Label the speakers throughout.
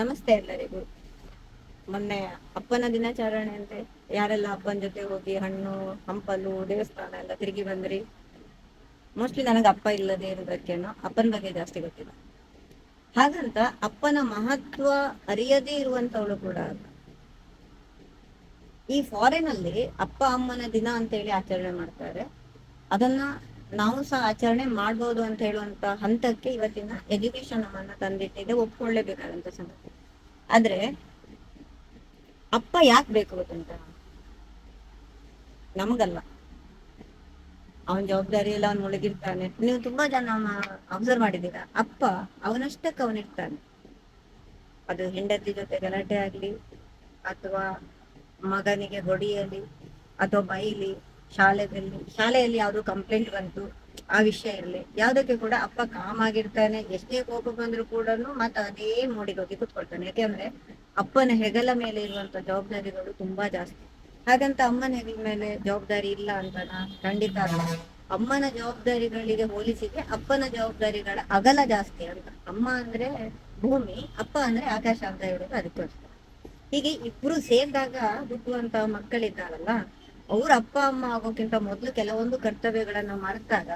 Speaker 1: ನಮಸ್ತೆ ಎಲ್ಲರಿಗೂ. ಮೊನ್ನೆ ಅಪ್ಪನ ದಿನಾಚರಣೆ ಅಂತೆ, ಯಾರೆಲ್ಲ ಅಪ್ಪನ ಜೊತೆ ಹೋಗಿ ಹಣ್ಣು, ಹಂಪಲು, ದೇವಸ್ಥಾನ ಎಲ್ಲ ತಿರುಗಿ ಬಂದ್ರಿ? ಮೋಸ್ಟ್ಲಿ ನನಗೆ ಅಪ್ಪ ಇಲ್ಲದೆ ಇರೋದಕ್ಕೇನೋ, ಅಪ್ಪನ ಬಗ್ಗೆ ಜಾಸ್ತಿ ಗೊತ್ತಿಲ್ಲ. ಹಾಗಂತ ಅಪ್ಪನ ಮಹತ್ವ ಅರಿಯದೇ ಇರುವಂತವಳು ಕೂಡ ಈ ಫಾರಿನ್ ಅಲ್ಲಿ ಅಪ್ಪ, ಅಮ್ಮನ ದಿನ ಅಂತ ಹೇಳಿ ಆಚರಣೆ ಮಾಡ್ತಾರೆ. ಅದನ್ನ ನಾವು ಸಹ ಆಚರಣೆ ಮಾಡ್ಬೋದು ಅಂತ ಹೇಳುವಂತ ಹಂತಕ್ಕೆ ಇವತ್ತಿನ ಎಜುಕೇಶನ್ ನಮ್ಮನ್ನ ತಂದಿಟ್ಟಿದೆ, ಒಪ್ಕೊಳ್ಳೇಬೇಕಾದಂತ ಸಂಗತಿ. ಆದ್ರೆ, ಅಪ್ಪ ಯಾಕೆ ಬೇಕು ಗೊತ್ತುಂಟ? ನಮಗಲ್ಲ. ಅವನ ಜವಾಬ್ದಾರಿ ಎಲ್ಲ ಅವನ್ ಮುಳುಗಿರ್ತಾನೆ ನೀವು ತುಂಬಾ ಜನ ಅಬ್ಸರ್ವ್ ಮಾಡಿದ್ದೀರಾ? ಅಪ್ಪ ಅವನಷ್ಟಕ್ಕೆ ಅವನಿರ್ತಾನೆ. ಅದು ಹೆಂಡತಿ ಜೊತೆ ಗಲಾಟೆ ಆಗ್ಲಿ, ಅಥವಾ ಮಗನಿಗೆ ಹೊಡಿಯಲಿ, ಅಥವಾ ಬೈಲಿ ಶಾಲೆಯಲ್ಲಿ ಶಾಲೆಯಲ್ಲಿ ಯಾವ್ದು ಕಂಪ್ಲೇಂಟ್ ಬಂತು, ಆ ವಿಷಯ ಇರಲಿ. ಯಾವ್ದಕ್ಕೆ ಕೂಡ ಅಪ್ಪ ಕಾಮ್ ಆಗಿರ್ತಾನೆ, ಎಷ್ಟೇ ಕೋಪ ಬಂದ್ರು ಕೂಡ ಮತ್ತೆ ಅದೇ ಮೂಡಿಗೆ ಹೋಗಿ ಕುತ್ಕೊಳ್ತಾನೆ. ಯಾಕೆಂದ್ರೆ ಅಪ್ಪನ ಹೆಗಲ ಮೇಲೆ ಇರುವಂತ ಜವಾಬ್ದಾರಿಗಳು ತುಂಬಾ ಜಾಸ್ತಿ. ಹಾಗಂತ ಅಮ್ಮನ ಹೆಗಲ ಮೇಲೆ ಜವಾಬ್ದಾರಿ ಇಲ್ಲ ಅಂತನಾ ಖಂಡಿತ ಅಲ್ಲ. ಅಮ್ಮನ ಜವಾಬ್ದಾರಿಗಳಿಗೆ ಹೋಲಿಸಿದ್ರೆ ಅಪ್ಪನ ಜವಾಬ್ದಾರಿಗಳ ಅಗಲ ಜಾಸ್ತಿ ಅಂತ. ಅಮ್ಮ ಅಂದ್ರೆ ಭೂಮಿ, ಅಪ್ಪ ಅಂದ್ರೆ ಆಕಾಶ ಅಂತ ಹೇಳೋದು ಅದಕ್ಕೋಸ್ಕರ ಹೀಗೆ ಇಬ್ರು ಸೇರಿದಾಗ ಹುಟ್ಟುವಂತ ಮಕ್ಕಳಿದ್ದಾರಲ್ಲ ಅವ್ರ ಅಪ್ಪ, ಅಮ್ಮ ಆಗೋಕ್ಕಿಂತ ಮೊದಲು ಕೆಲವೊಂದು ಕರ್ತವ್ಯಗಳನ್ನ ಮರೆತಾಗ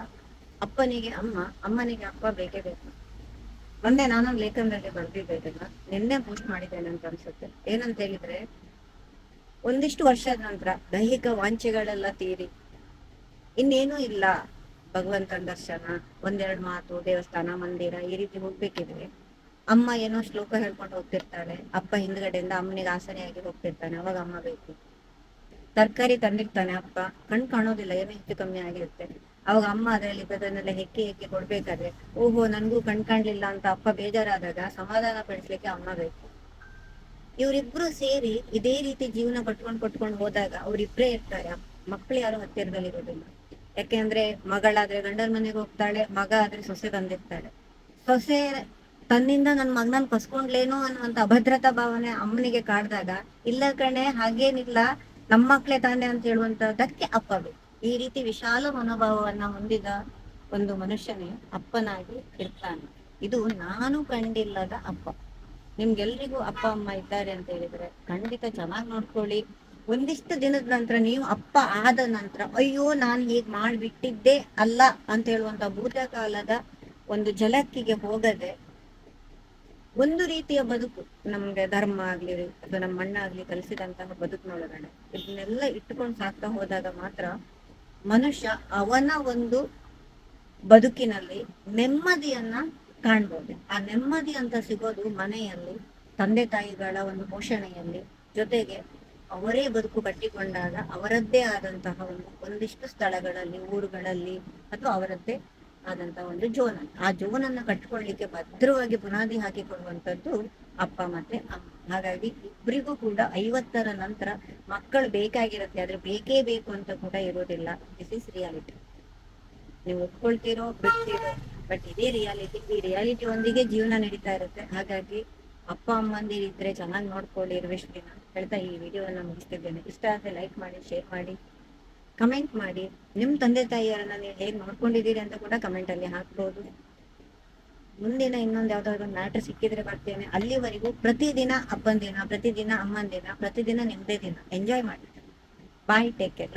Speaker 1: ಅಪ್ಪನಿಗೆ ಅಮ್ಮ, ಅಮ್ಮನಿಗೆ ಅಪ್ಪ ಬೇಕೇ ಬೇಕು. ಮೊನ್ನೆ ನಾನು ಲೇಖನದಲ್ಲಿ ಬರ್ದಿದ್ದೇನಲ್ಲ, ನಿನ್ನೆ ಪೋಸ್ಟ್ ಮಾಡಿದ್ದೇನೆ ಅಂತ ಅನ್ಸುತ್ತೆ. ಏನಂತ ಹೇಳಿದ್ರೆ, ಒಂದಿಷ್ಟು ವರ್ಷದ ನಂತರ ದೈಹಿಕ ವಾಂಚೆಗಳೆಲ್ಲ ತೀರಿ. ಇನ್ನೇನೂ ಇಲ್ಲ ಭಗವಂತನ ದರ್ಶನ, ಒಂದೆರಡು ಮಾತು, ದೇವಸ್ಥಾನ, ಮಂದಿರ ಈ ರೀತಿ ಹೋಗ್ಬೇಕಿದ್ರೆ ಅಮ್ಮ ಏನೋ ಶ್ಲೋಕ ಹೇಳ್ಕೊಂಡು ಹೋಗ್ತಿರ್ತಾಳೆ, ಅಪ್ಪ ಹಿಂದ್ಗಡೆಯಿಂದ ಅಮ್ಮನಿಗೆ ಆಸರೆಯಾಗಿ ಹೋಗ್ತಿರ್ತಾನೆ, ಅವಾಗ ಅಮ್ಮ ಬೇಕು. ತರಕಾರಿ ತಂದಿರ್ತಾನೆ ಅಪ್ಪ. ಕಣ್ ಕಾಣೋದಿಲ್ಲ, ಏನೋ ಹೆಚ್ಚು ಕಮ್ಮಿ ಆಗಿರುತ್ತೆ. ಅವಾಗ ಅಮ್ಮ ಅದರಲ್ಲಿ ಅದನ್ನೆಲ್ಲ ಹೆಕ್ಕಿ ಹೆಕ್ಕಿ ಕೊಡ್ಬೇಕಾದ್ರೆ, ಓಹೋ ನನ್ಗೂ ಕಣ್ ಕಾಣ್ಲಿಲ್ಲ ಅಂತ ಅಪ್ಪ ಬೇಜಾರಾದಾಗ ಸಮಾಧಾನ ಪಡಿಸ್ಲಿಕ್ಕೆ ಅಮ್ಮ ಬೇಕು. ಇವರಿಬ್ರು ಸೇರಿ ಇದೇ ರೀತಿ ಜೀವನ ಕಟ್ಕೊಂಡ್ ಕಟ್ಕೊಂಡ್ ಹೋದಾಗ ಅವ್ರಿಬ್ರೇ ಇರ್ತಾರೆ. ಮಕ್ಳು ಯಾರು ಹತ್ತಿರದಲ್ಲಿ ಇರೋದಿಲ್ಲ. ಯಾಕೆಂದ್ರೆ ಮಗಳಾದ್ರೆ ಗಂಡನ ಮನೆಗೆ ಹೋಗ್ತಾಳೆ, ಮಗ ಆದ್ರೆ ಸೊಸೆ ತಂದಿರ್ತಾಳೆ ಸೊಸೆ ತನ್ನಿಂದ ನನ್ನ ಮಗನನ್ ಕಸ್ಕೊಂಡ್ಲೇನೋ ಅನ್ನುವಂತ ಅಭದ್ರತಾ ಭಾವನೆ ಅಮ್ಮನಿಗೆ ಕಾಡ್ದಾಗ, ಇಲ್ಲ ಕಣೆ, ಹಾಗೇನಿಲ್ಲ ನಮ್ಮ ಮಕ್ಳೇ ತಾನೆ ಅಂತ ಹೇಳುವಂತದಕ್ಕೆ ಅಪ್ಪ ಬೇಕು ಈ ರೀತಿ ವಿಶಾಲ ಮನೋಭಾವವನ್ನ ಹೊಂದಿದ ಒಂದು ಮನುಷ್ಯನೇ ಅಪ್ಪನಾಗಿ ಇರ್ತಾನೆ. ಇದು ನಾನು ಕಂಡಿಲ್ಲದ ಅಪ್ಪ. ನಿಮ್ಗೆಲ್ರಿಗೂ ಅಪ್ಪ, ಅಮ್ಮ ಇದ್ದಾರೆ ಅಂತ ಹೇಳಿದ್ರೆ ಖಂಡಿತ ಚೆನ್ನಾಗಿ ನೋಡ್ಕೊಳ್ಳಿ. ಒಂದಿಷ್ಟು ದಿನದ ನಂತರ ನೀವು ಅಪ್ಪ ಆದ ನಂತರ, ಅಯ್ಯೋ, ನಾನು ಹೀಗ್ ಮಾಡಿಬಿಟ್ಟಿದ್ದೆ ಅಲ್ಲ ಅಂತ ಹೇಳುವಂತ ಭೂತಕಾಲದ ಒಂದು ಜಲಕ್ಕಿಗೆ ಹೋಗದೆ ಒಂದು ರೀತಿಯ ಬದುಕು ನಮ್ಗೆ ಧರ್ಮ ಆಗ್ಲಿ ಅಥವಾ ನಮ್ಮ ಅಣ್ಣ ಆಗ್ಲಿ ಕಲಿಸಿದಂತಹ ಬದುಕಿನೊಳಗಡೆ ಇದನ್ನೆಲ್ಲ ಇಟ್ಟುಕೊಂಡು ಸಾಕ್ತಾ ಹೋದಾಗ ಮಾತ್ರ ಮನುಷ್ಯ ಅವನ ಒಂದು ಬದುಕಿನಲ್ಲಿ ನೆಮ್ಮದಿಯನ್ನ ಕಾಣ್ಬೋದು. ಆ ನೆಮ್ಮದಿ ಅಂತ ಸಿಗೋದು ಮನೆಯಲ್ಲಿ, ತಂದೆ ತಾಯಿಗಳ ಒಂದು ಪೋಷಣೆಯಲ್ಲಿ, ಜೊತೆಗೆ ಅವರೇ ಬದುಕು ಕಟ್ಟಿಕೊಂಡಾಗ ಅವರದ್ದೇ ಆದಂತಹ ಒಂದು ಒಂದಿಷ್ಟು ಸ್ಥಳಗಳಲ್ಲಿ, ಊರುಗಳಲ್ಲಿ, ಅಥವಾ ಅವರದ್ದೇ ಆದಂತಹ ಒಂದು ಜೋನ್. ಆ ಜೋನ್ ಅನ್ನ ಕಟ್ಕೊಳ್ಳಿಕ್ಕೆ ಭದ್ರವಾಗಿ ಬುನಾದಿ ಹಾಕಿಕೊಳ್ಳುವಂತದ್ದು ಅಪ್ಪ ಮತ್ತೆ ಅಮ್ಮ. ಹಾಗಾಗಿ ಇಬ್ಬರಿಗೂ ಕೂಡ ಐವತ್ತರ ನಂತರ ಮಕ್ಕಳು ಬೇಕಾಗಿರುತ್ತೆ. ಆದ್ರೆ ಬೇಕೇ ಬೇಕು ಅಂತ ಕೂಡ ಇರೋದಿಲ್ಲ. ದಿಸ್ ಇಸ್ ರಿಯಾಲಿಟಿ ನೀವು ಒಪ್ಕೊಳ್ತೀರೋ, ಬಿಡ್ತೀರೋ ಬಟ್ ಇದೇ ರಿಯಾಲಿಟಿ ಈ ರಿಯಾಲಿಟಿ ಒಂದಿಗೆ ಜೀವನ ನಡೀತಾ ಇರುತ್ತೆ. ಹಾಗಾಗಿ ಅಪ್ಪ ಅಮ್ಮಂದಿರಿದ್ರೆ ಚೆನ್ನಾಗಿ ನೋಡ್ಕೊಳ್ಳಿ ಇರುವಷ್ಟು ದಿನ ಹೇಳ್ತಾ ಈ ವಿಡಿಯೋನ ಮುಗಿಸ್ತಿದ್ದೇನೆ. ಇಷ್ಟ ಆದರೆ ಲೈಕ್ ಮಾಡಿ ಶೇರ್ ಮಾಡಿ. ಕಮೆಂಟ್ ಮಾಡಿ. ನಿಮ್ಮ ತಂದೆ ತಾಯಿಯರನ್ನ ನೀವು ಹೇಗೆ ನೋಡ್ಕೊಂಡಿದ್ದೀರಿ ಅಂತ ಕೂಡ ಕಮೆಂಟ್ ಅಲ್ಲಿ ಹಾಕ್ಬೋದು. ಮುಂದಿನ ಇನ್ನೊಂದು ಯಾವ್ದಾದ್ರು ಮ್ಯಾಟ್ರ್ ಸಿಕ್ಕಿದ್ರೆ ಬರ್ತೇನೆ. ಅಲ್ಲಿವರೆಗೂ ಪ್ರತಿದಿನ ಅಪ್ಪನ ದಿನ, ಪ್ರತಿದಿನ ಅಮ್ಮನ ದಿನ, ಪ್ರತಿದಿನ ನಿಮ್ಮದೇ ದಿನ. ಎಂಜಾಯ್ ಮಾಡಿ. Bye take care